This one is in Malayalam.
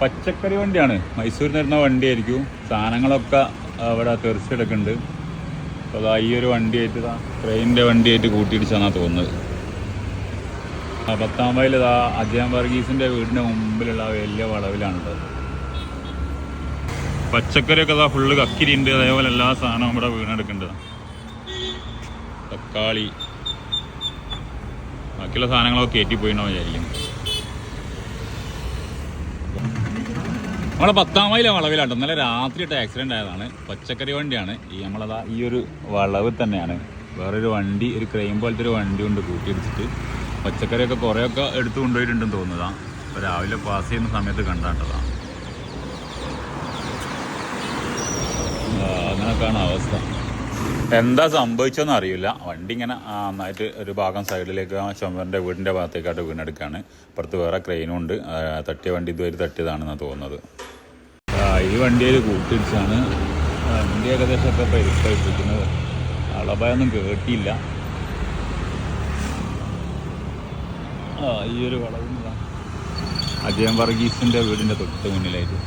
പച്ചക്കറി വണ്ടിയാണ്. മൈസൂരിൽ നിന്ന് വരുന്ന വണ്ടിയായിരിക്കും. സാധനങ്ങളൊക്കെ അവിടെ തെറിച്ചെടുക്കുന്നുണ്ട് അപ്പോൾ അതാ ഈ ഒരു വണ്ടിയായിട്ട് ട്രെയിനിന്റെ വണ്ടിയായിട്ട് കൂട്ടിയിടിച്ചാന്നാണ് തോന്നുന്നത്. ആ പത്താം മൈൽ ഇതാ അജയൻ വർഗീസിന്റെ വീടിന്റെ മുമ്പിലുള്ള വലിയ വളവിലാണ് കേട്ടോ പച്ചക്കറിയൊക്കെ ഇതാ ഫുള്ള് കക്കിരിയുണ്ട്. അതേപോലെ എല്ലാ സാധനവും ഇവിടെ വീണെടുക്കേണ്ടതാണ് തക്കാളി. ബാക്കിയുള്ള സാധനങ്ങളൊക്കെ കയറ്റിപ്പോയിന്നോ വിചാരിക്കും നമ്മളെ പത്താം മൈല വളവിലാട്ടോ. ഇന്നലെ രാത്രിയിട്ട് ആക്സിഡന്റ് ആയതാണ്. പച്ചക്കറി വണ്ടിയാണ്. ഈ നമ്മളതാ ഈ ഒരു വളവ് തന്നെയാണ്. വേറൊരു വണ്ടി ഒരു ക്രെയിം പോലത്തെ ഒരു വണ്ടി കൊണ്ട് കൂട്ടിയിടിച്ചിട്ട് പച്ചക്കറിയൊക്കെ കുറേയൊക്കെ എടുത്തു കൊണ്ടുപോയിട്ടുണ്ടെന്ന് തോന്നുന്നതാ. അപ്പോൾ രാവിലെ പാസ് ചെയ്യുന്ന സമയത്ത് കണ്ടാട്ടതാണ് അങ്ങനെയൊക്കെയാണ് അവസ്ഥ. എന്താ സംഭവിച്ചതെന്ന് അറിയില്ല. വണ്ടി ഇങ്ങനെ നന്നായിട്ട് ഒരു ഭാഗം സൈഡിലേക്ക് ആ ചുമരന്റെ വീടിന്റെ ഭാഗത്തേക്കായിട്ട് വീണെടുക്കുകയാണ് അപ്പുറത്ത് വേറെ ക്രെയിനും ഉണ്ട്. തട്ടിയ വണ്ടി ഇതുവരെ തട്ടിയതാണെന്നാണ് തോന്നുന്നത്. ഈ വണ്ടിയിൽ കൂട്ടിടിച്ചാണ് വണ്ടി ഏകദേശം ഒക്കെ പരിഷ്കരിച്ചിരിക്കുന്നത്. അളഭയൊന്നും കേട്ടിയില്ല ഈ ഒരു വളവിന്റെ അജയം വർഗീസിന്റെ വീടിന്റെ തൊട്ട് മുന്നിലായിട്ട്.